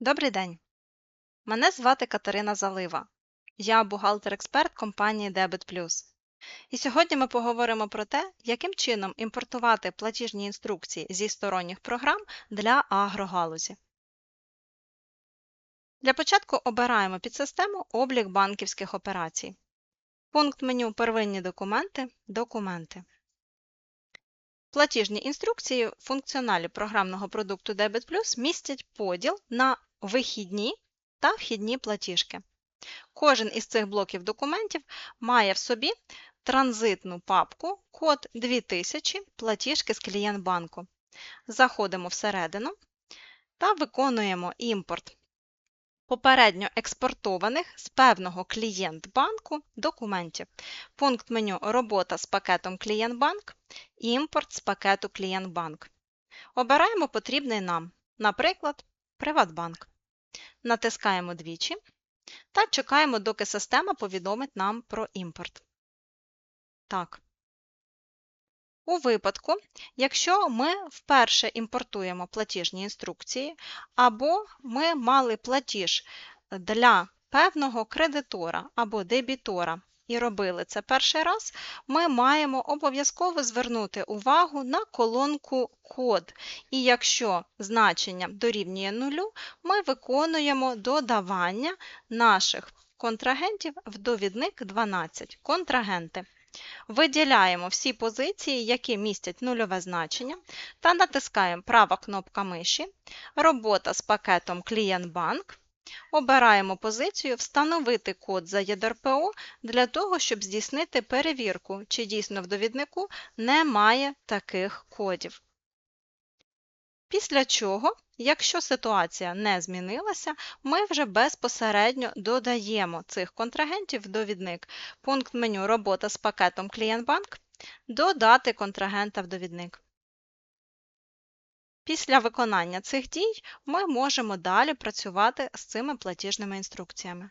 Добрий день! Мене звати Катерина Залива. Я бухгалтер-експерт компанії Debit. І сьогодні ми поговоримо про те, яким чином імпортувати платіжні інструкції зі сторонніх програм для агрогалузі. Для початку обираємо підсистему Облік банківських операцій. Пункт меню Первинні документи Документи. Платіжні інструкції в функціоналі програмного продукту Debit Plus містять поділ на вихідні та вхідні платіжки. Кожен із цих блоків документів має в собі транзитну папку код 2000 платіжки з клієнт-банку. Заходимо всередину та виконуємо імпорт попередньо експортованих з певного клієнт-банку документів. Пункт меню Робота з пакетом клієнт-банк, імпорт з пакету клієнт-банк. Обираємо потрібний нам, наприклад, Приватбанк. Натискаємо двічі та чекаємо, доки система повідомить нам про імпорт. Так. У випадку, якщо ми вперше імпортуємо платіжні інструкції, або ми мали платіж для певного кредитора або дебітора і робили це перший раз, ми маємо обов'язково звернути увагу на колонку код. І якщо значення дорівнює нулю, ми виконуємо додавання наших контрагентів в довідник 12 контрагенти. Виділяємо всі позиції, які містять нульове значення, та натискаємо права кнопка миші, робота з пакетом Клієнт-банк. Обираємо позицію Встановити код за ЄДРПО для того, щоб здійснити перевірку, чи дійсно в довіднику немає таких кодів. Після чого, якщо ситуація не змінилася, ми вже безпосередньо додаємо цих контрагентів в довідник. Пункт меню Робота з пакетом Клієнт-банк Додати контрагента в довідник. Після виконання цих дій ми можемо далі працювати з цими платіжними інструкціями.